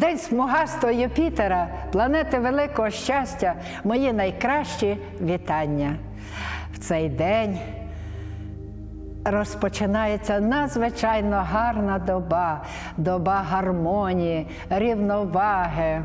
день смугастого Юпітера, планети великого щастя, мої найкращі вітання. В цей день розпочинається надзвичайно гарна доба, доба гармонії, рівноваги.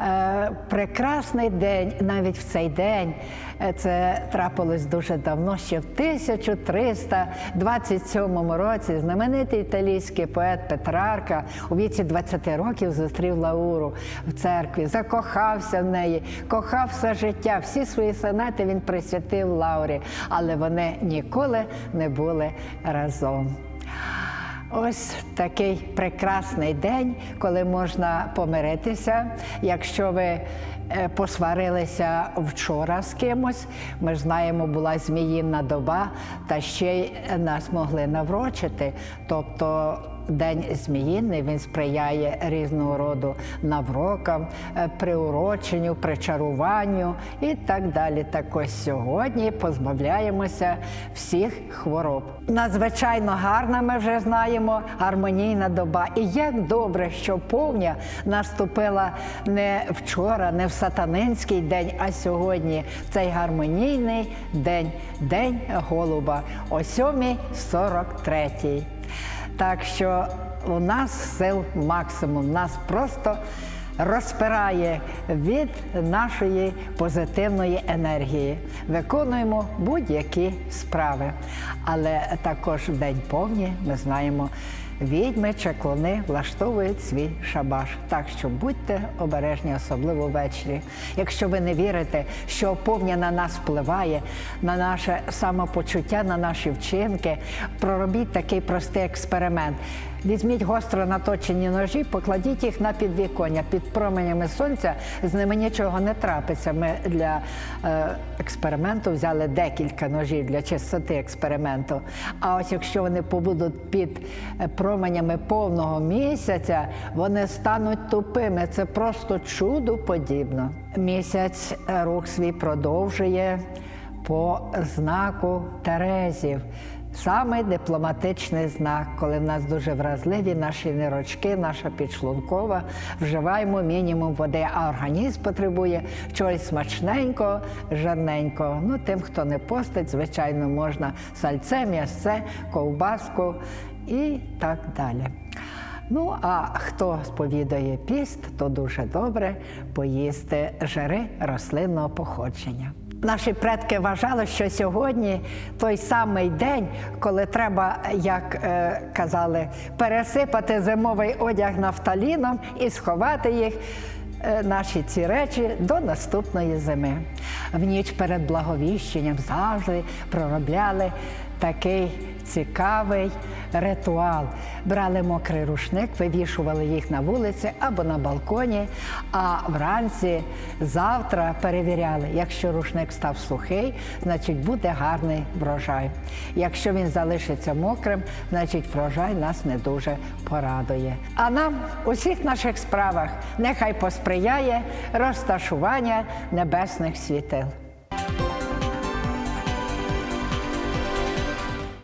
Е, прекрасний день, навіть в цей день. е, Це трапилось дуже давно, ще в 1327 році. Знаменитий італійський поет Петрарка у віці 20 років зустрів Лауру в церкві, закохався в неї, кохав все життя. Всі свої сонети він присвятив Лаурі, але вони ніколи не були разом. Ось такий прекрасний день, коли можна помиритися. Якщо ви е, посварилися вчора з кимось, ми знаємо, була зміїна доба, та ще й нас могли наврочити. Тобто День зміїний він сприяє різного роду наврокам, е, приуроченню, причаруванню і так далі. Так ось сьогодні позбавляємося всіх хвороб. Надзвичайно гарна, ми вже знаємо, гармонійна доба. І як добре, що повня наступила не вчора, не в сатанинський день, а сьогодні. Цей гармонійний день, день голуба о 7.43. Так що у нас сил максимум, нас просто розпирає від нашої позитивної енергії. Виконуємо будь-які справи. Але також в день повні ми знаємо. Відьми, чаклуни влаштовують свій шабаш. Так що будьте обережні, особливо ввечері. Якщо ви не вірите, що повня на нас впливає, на наше самопочуття, на наші вчинки, проробіть такий простий експеримент. Візьміть гостро наточені ножі, покладіть їх на підвіконня під променями сонця. З ними нічого не трапиться. Ми для е, експерименту взяли декілька ножів для чистоти експерименту. А ось якщо вони побудуть під е, променями повного місяця, вони стануть тупими. Це просто чуду подібно. Місяць е, рух свій продовжує по знаку Терезів. Самий дипломатичний знак, коли в нас дуже вразливі наші нирочки, наша підшлункова, вживаємо мінімум води, а організм потребує чогось смачненького, жирненького. Ну, тим, хто не постить, звичайно, можна сальце, м'ясце, ковбаску і так далі. Ну, а хто сповідує піст, то дуже добре поїсти жири рослинного походження. Наші предки вважали, що сьогодні той самий день, коли треба, як е, казали, пересипати зимовий одяг нафталіном і сховати їх. е, Наші ці речі до наступної зими. В ніч перед благовіщенням завжди проробляли такий цікавий ритуал. Брали мокрий рушник, вивішували їх на вулиці або на балконі, а вранці завтра перевіряли, якщо рушник став сухий, значить буде гарний врожай. Якщо він залишиться мокрим, значить врожай нас не дуже порадує. А нам у всіх наших справах нехай посприяє розташування небесних світил.